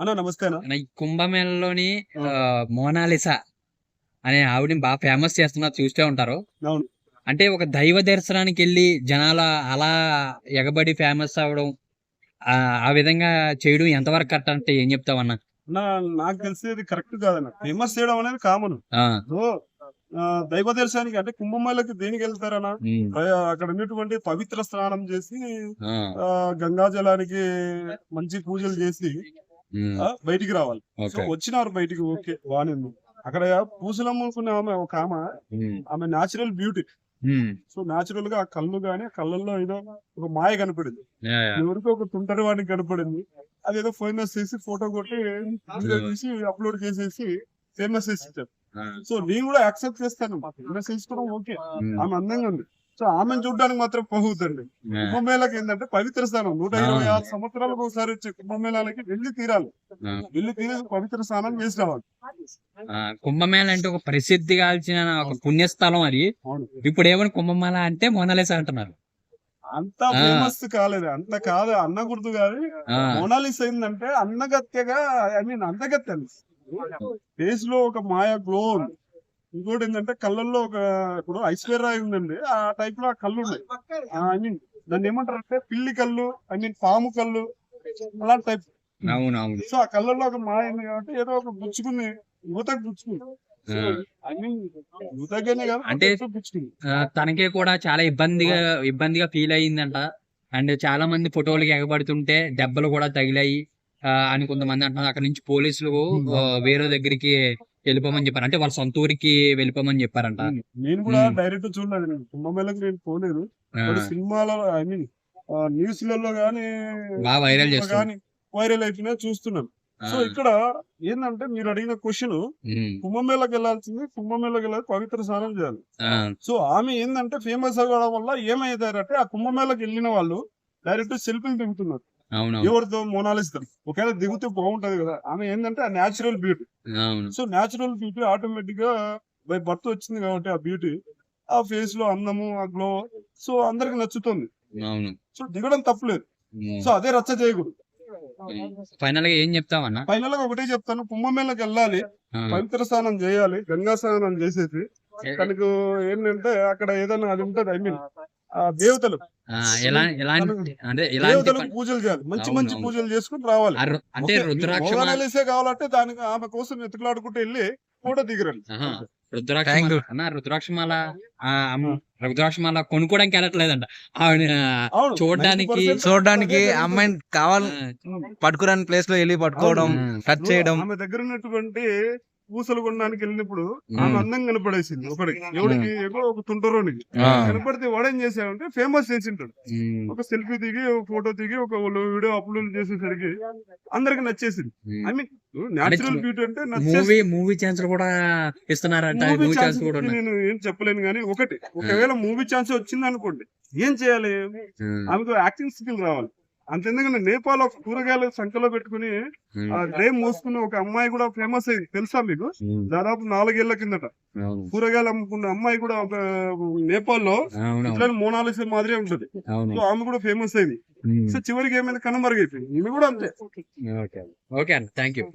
అన్న నమస్తే అన్న మన ఈ కుంభమేళలోని మోనాలిసా అనే ఆవిడని బాగా ఫేమస్ చేస్తున్నారు చూస్తూ ఉంటారు. అంటే ఒక దైవ దర్శనానికి వెళ్ళి జనాల అలా ఎగబడి ఫేమస్ అవడం ఆ విధంగా చేయడం ఎంతవరకు కరెక్ట్ అంటే ఏం చెప్తావన్నా అన్న? నాకు తెలిసి ఇది కరెక్ట్ కాదన్న. ఫేమస్ చేయడం అనేది కామన్. దైవ దర్శనానికి అంటే కుంభమేళకి దేనికి ఆ, అక్కడ ఉన్నటువంటి పవిత్ర స్నానం చేసి గంగా జలానికి మంచి పూజలు చేసి బయటికి రావాలి. సో వచ్చినారు బయటికి ఓకే బాగానే అక్కడ పూసలమ్ముకునే ఆమె ఒక ఆమె ఆమె న్యాచురల్ బ్యూటీ సో న్యాచురల్గా ఆ కళ్ళు గాని కళ్ళల్లో ఏదో ఒక మాయ కనపడింది. ఎవరికో ఒక తుంటరి వాడికి కనపడింది. అదేదో ఫేమస్ చేసి ఫోటో కొట్టి తీసి అప్లోడ్ చేసేసి ఫేమస్ చేసి సో నేను కూడా యాక్సెప్ట్ చేస్తాను. ఫేమస్ చేసుకోవడం ఓకే. ఆమె అందంగా ఉంది. సో ఆమెను చూడడానికి మాత్రం పోవద్దండి. కుంభమేళకి ఏంటంటే పవిత్ర స్నానం నూట ఇరవై. ఆరు సంవత్సరాలకు ఒకసారి వచ్చే కుంభమేళాలకి వెళ్ళి తీరాలి. వెళ్ళి తీరేసి పవిత్ర స్నానం చేసి రావాలి కుంభమేళ అంటే ఒక ప్రసిద్ధి కాల్చిన ఒక పుణ్యస్థలం అది. అవును. ఇప్పుడు ఏమని కుంభమేళ అంటే మోనాలిసా అంటున్నారు. అంత. ఫేమస్ కాలేదు. అంత కాదు. అన్న గుర్తు కాదు మోనాలిస్ ఏంటంటే అన్నగత్యగా ఐ మీన్ అందగత్య ఫేస్లో ఒక మాయ గ్లో ఉంది ఇంకోటి ఏంటంటే కళ్ళల్లో ఒక ఇప్పుడు ఐశ్వర్య ఉందండి ఆ టైప్లో ఆ కళ్ళు ఉన్నాయి ఐ మీన్ దాన్ని ఏమంటారు అంటే పిల్లి కళ్ళు ఐ మీన్ పాము కళ్ళు అలాంటి టైప్. సో ఆ కళ్ళల్లో ఒక మాయ ఉంది కాబట్టి ఏదో ఒక గుచ్చుకుంది యువతకు గుచ్చుకుంది అంటే తనకి కూడా చాలా ఇబ్బందిగా ఇబ్బందిగా ఫీల్ అయ్యిందంట. అండ్ చాలా మంది ఫోటోలకి ఎగబడుతుంటే దెబ్బలు కూడా తగిలాయి. అని కొంతమంది అంటున్నారు. అక్కడ నుంచి పోలీసులు వేరే దగ్గరికి వెళ్ళిపోమని చెప్పారు. అంటే వాళ్ళ సొంత ఊరికి వెళ్ళిపోమని చెప్పారంట. నేను కూడా. డైరెక్ట్ చూడలేదు నేను. కుంభమేళకి నేను పోలేదు. సినిమాలో ఐ మీన్ న్యూస్లలో గానీ బాగా వైరల్ కానీ వైరల్ అయిపోయినా చూస్తున్నాను సో ఇక్కడ ఏంటంటే మీరు అడిగిన క్వశ్చన్ కుంభమేళకి వెళ్ళాల్సింది కుంభమేళకి వెళ్ళాలి పవిత్ర స్నానం చేయాలి. సో ఆమె ఏంటంటే ఫేమస్ అవ్వడం వల్ల ఏమయ్యారంటే ఆ కుంభమేళకి వెళ్ళిన వాళ్ళు డైరెక్ట్ సెల్ఫీలు దిగుతున్నారు ఎవరితో మోనాలిస్తారు ఒకవేళ దిగితే బాగుంటది కదా. ఆమె ఏంటంటే ఆ natural beauty so natural beauty ఆటోమేటిక్గా బై బర్త్ వచ్చింది కాబట్టి ఆ బ్యూటీ ఆ ఫేస్లో అందము ఆ గ్లో సో అందరికి నచ్చుతుంది. సో దిగడం తప్పలేదు. సో అదే రచ్చ చేయకూడదు. ఫైనల్గా ఏం చెప్తావన్నా? ఫైనల్గా ఒకటే చెప్తాను. కుంభమేళకి వెళ్ళాలి. పవిత్ర స్నానం చేయాలి. గంగా స్నానం చేసేసి తనకు ఏంటంటే అక్కడ ఏదైనా అది ఉంటది ఐ మీన్ దేవతలు. ఆ, ఎలా ఎలాంటి అంటే దేవతలకు పూజలు చేయాలి. మంచి మంచి. పూజలు చేసుకుని రావాలి. అంటే రుద్రాక్ష కావాలంటే దానికి ఆమె కోసం ఎత్తులాడుకుంటూ వెళ్ళి ఫోటో దిగరండి. రుద్రాక్షమాల అన్న రుద్రాక్షమాల రుద్రాక్షమాల కొనుక్కోవడానికి వెళ్ళట్లేదంట. ఆవిడ చూడ్డానికి- 90% చూడడానికి. అమ్మాయిని కావాలి పట్టుకురాని ప్లేస్లో వెళ్ళి పట్టుకోవడం టచ్ చేయడం. ఆమె దగ్గర ఉన్నటువంటి పూసలు కొనడానికి వెళ్ళినప్పుడు. ఆమె అందం కనపడేసింది. ఒకడికి ఎవడికి ఏదో ఒక తుంటరోనికి. కనపడితే వాడేం చేశాడంటే ఫేమస్ చేసింటాడు. ఒక సెల్ఫీ దిగి ఒక ఫోటో దిగి ఒక వీడియో అప్లోడ్ చేసేసరికి అందరికి నచ్చేసింది. ఐ మీన్ న్యాచురల్ బ్యూటీ అంటే మూవీ మూవీ ఛాన్స్ కూడా ఇస్తున్నారంట. మూవీ మూవీ ఛాన్స్ కూడా ఉన్నాయి. నేను ఏం చెప్పలేను కానీ ఒకటి ఒకవేళ మూవీ ఛాన్స్ వచ్చింది అనుకోండి ఏం చేయాలి? ఆమెకు యాక్టింగ్ స్కిల్ రావాలి. అంతెందుకంటే నేపాల్ ఒక కూరగాయలు సంఖ్యలో పెట్టుకుని డ్రే మోసుకున్న ఒక అమ్మాయి కూడా ఫేమస్ అయింది తెలుసా మీకు? దాదాపు నాలుగేళ్ళ కిందట. కూరగాయలు అమ్ముకున్న అమ్మాయి కూడా నేపాల్లో ఇట్లా మోనాలిసా మాదిరి ఉంటది. సో ఆమె కూడా ఫేమస్ అయింది సో చివరికి ఏమైంది? కనుమరుగైపోయింది. ఇవి కూడా అంతే. ఓకే. Thank you.